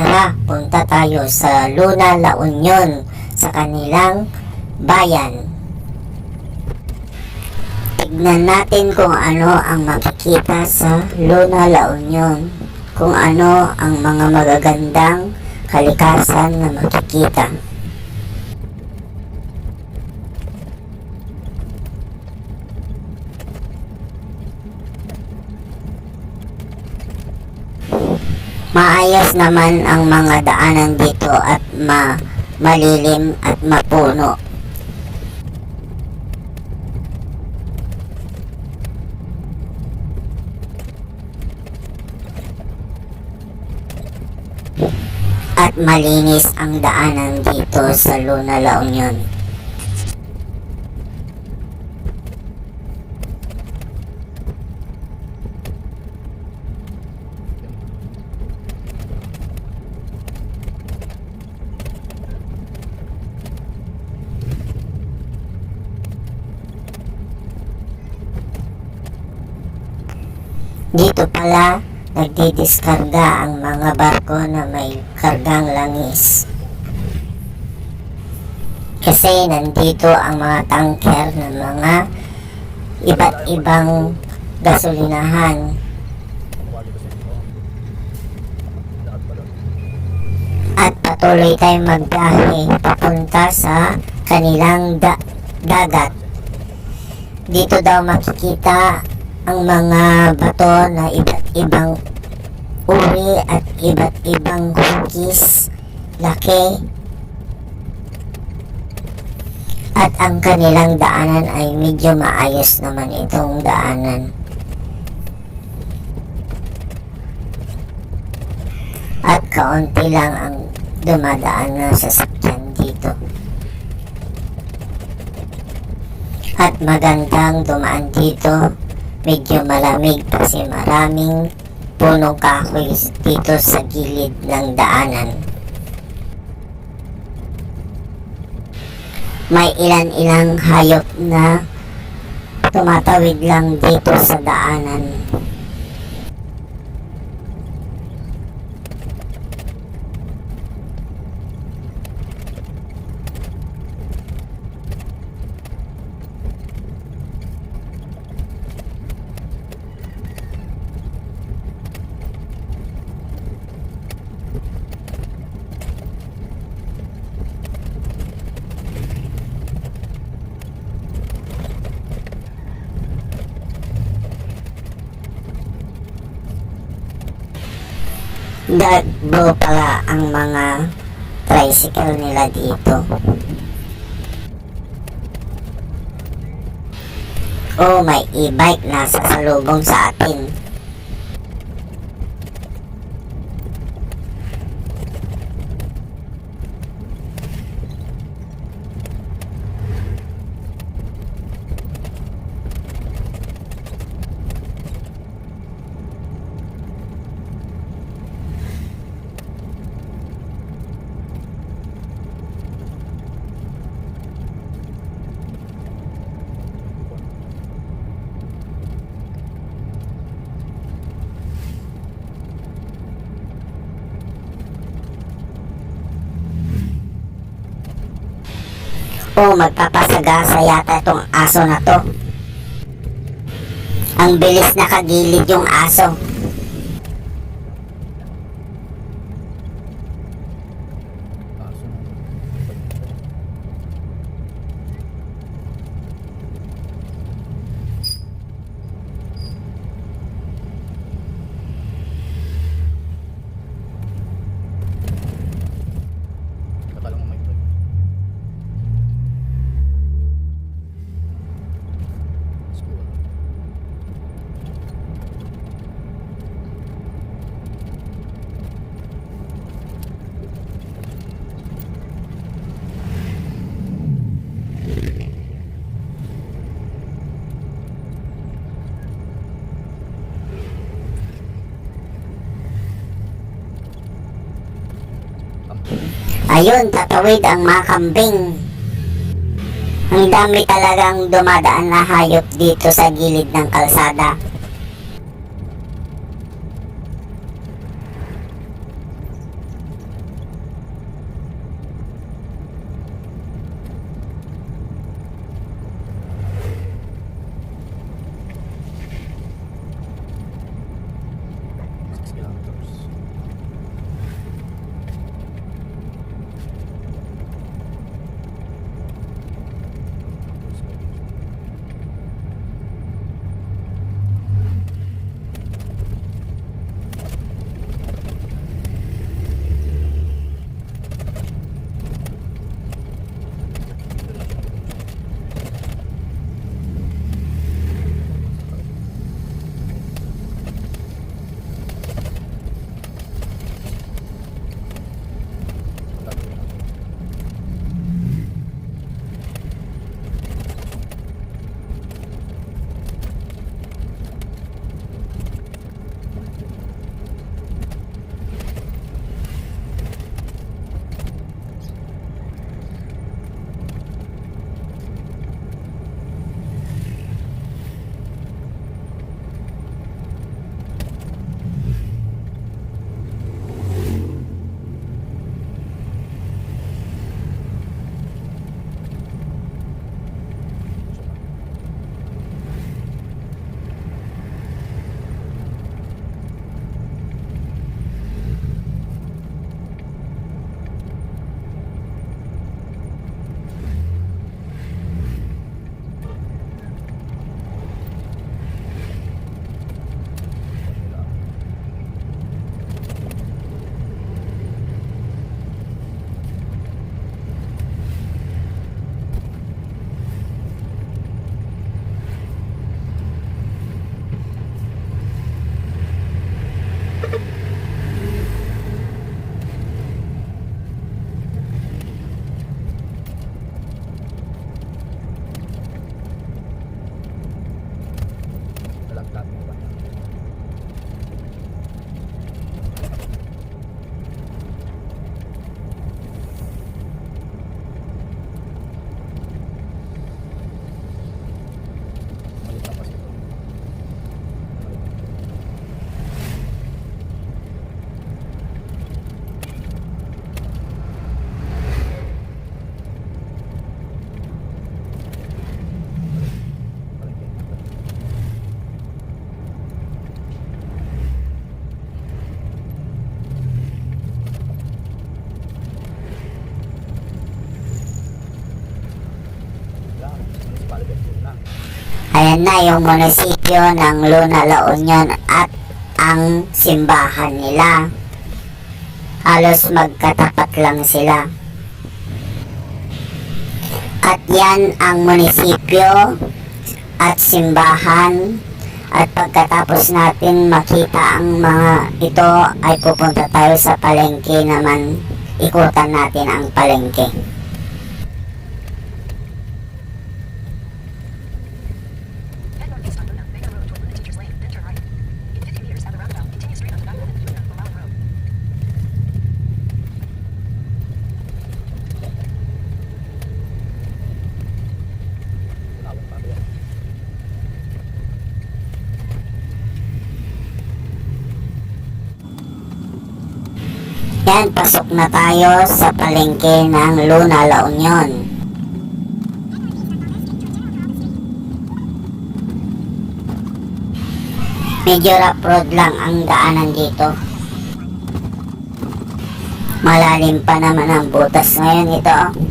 Tara, punta tayo sa Luna La Union sa kanilang bayan. Tignan natin kung ano ang makikita sa Luna La Union. Kung ano ang mga magagandang kalikasan na makikita. Maayos naman ang mga daanan dito at ma malilim at mapuno. At malinis ang daanan dito sa Luna La Union. Dito pala nagdidiskarga ang mga barko na may kargang langis. Kasi nandito ang mga tanker ng mga iba't ibang gasolinahan. At patuloy tayong magbiyahe papunta sa kanilang da- dagat. Dito daw makikita ang mga bato na iba't ibang uri at iba't ibang hugis, laki, at ang kanilang daanan ay medyo maayos naman itong daanan. At kaunti lang ang dumadaan na sasakyan dito. At magandang dumaan dito medyo malamig kasi maraming punong kahoy dito sa gilid ng daanan. May ilan-ilang hayop na tumatawid lang dito sa daanan. Dagbo pala ang mga tricycle nila dito. Oh, may e-bike na sasalubong sa atin. Oh, magpapasagasa yata itong aso na to. Ang bilis nakagilid yung aso. Ayun, tatawid ang mga kambing. Ang dami talagang dumadaan na hayop dito sa gilid ng kalsada. Ayan na yung munisipyo ng Luna La Union at ang simbahan nila. Halos magkatapat lang sila. At yan ang munisipyo at simbahan at pagkatapos natin makita ang mga ito ay pupunta tayo sa palengke naman ikutan natin ang palengke. Yan, pasok na tayo sa palengke ng Luna La Union. Medyo rough road lang ang daanan dito. Malalim pa naman ang butas ngayon ito.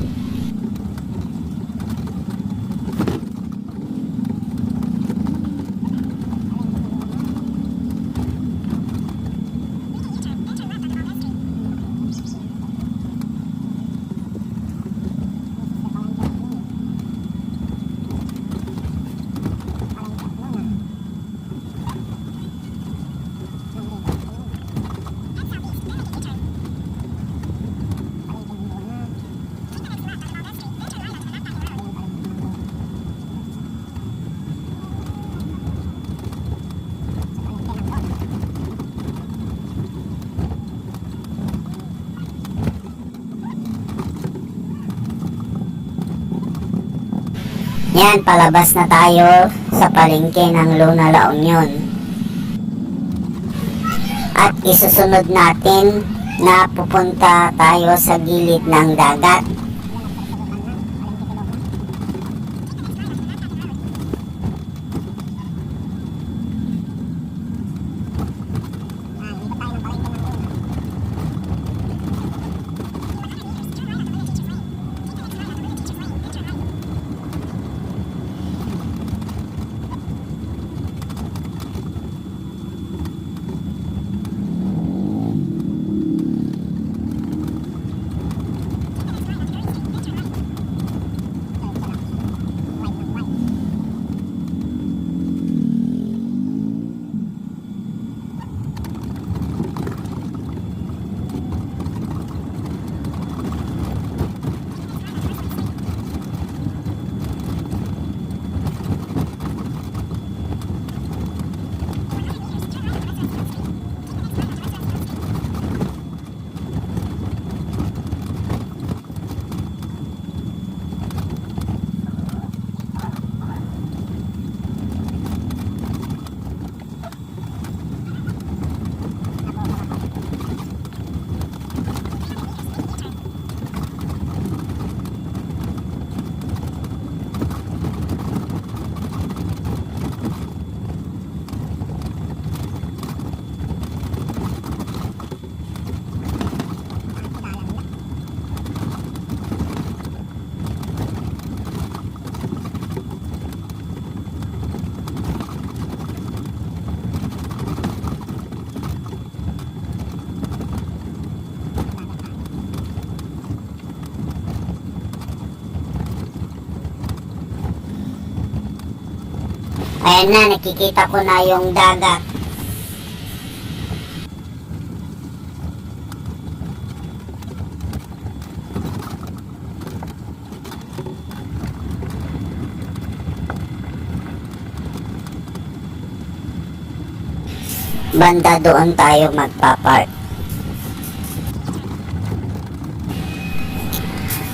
Yan, palabas na tayo sa palengke ng Luna La Union. At isusunod natin na pupunta tayo sa gilid ng dagat. Ayan na, nakikita ko na yung dagat. Banda doon tayo magpapark.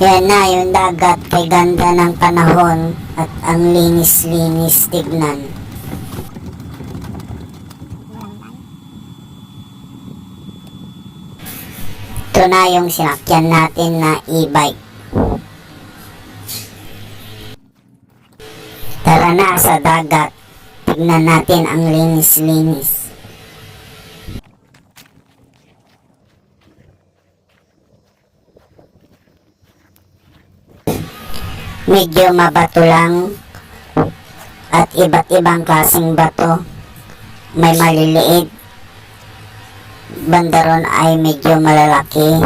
Yan na yung dagat kay ganda ng panahon at ang linis-linis tignan. Ito na yung sinakyan natin na e-bike. Tara na sa dagat. Tignan natin ang linis-linis. medyo mabato lang at iba't ibang klaseng bato. May maliliit, bandaron ay medyo malalaki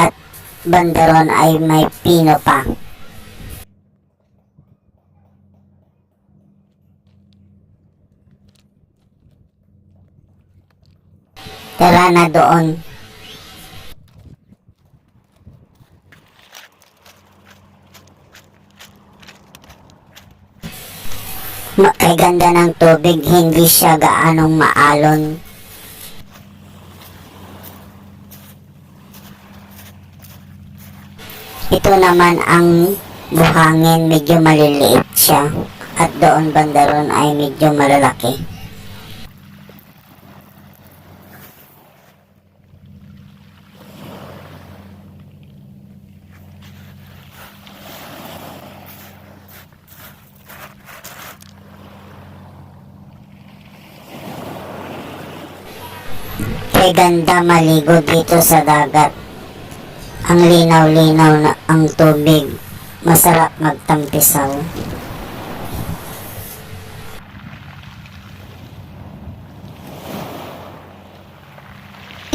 at bandaron ay may pino pa. Tara na doon. Kay ganda ng tubig, hindi siya gaanong maalon. Ito naman ang buhangin, medyo maliliit siya. At doon bandaron ay medyo malalaki. Kay ganda maligo dito sa dagat. Ang linaw-linaw na ang tubig. Masarap magtampisaw.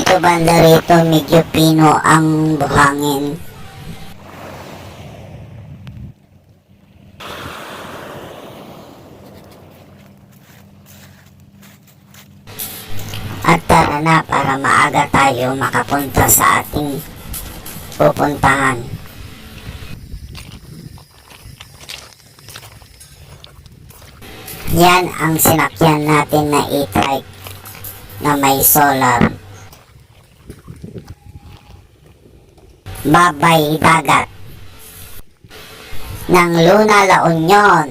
Ito banda rito medyo pino ang buhangin. At tara na para maaga tayo makapunta sa ating pupuntahan. Yan ang sinakyan natin na e-trike na may solar. Babay dagat ng Luna La Union.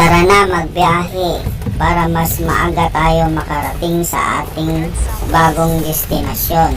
Tara magbiyahe para mas maaga tayo makarating sa ating bagong destinasyon.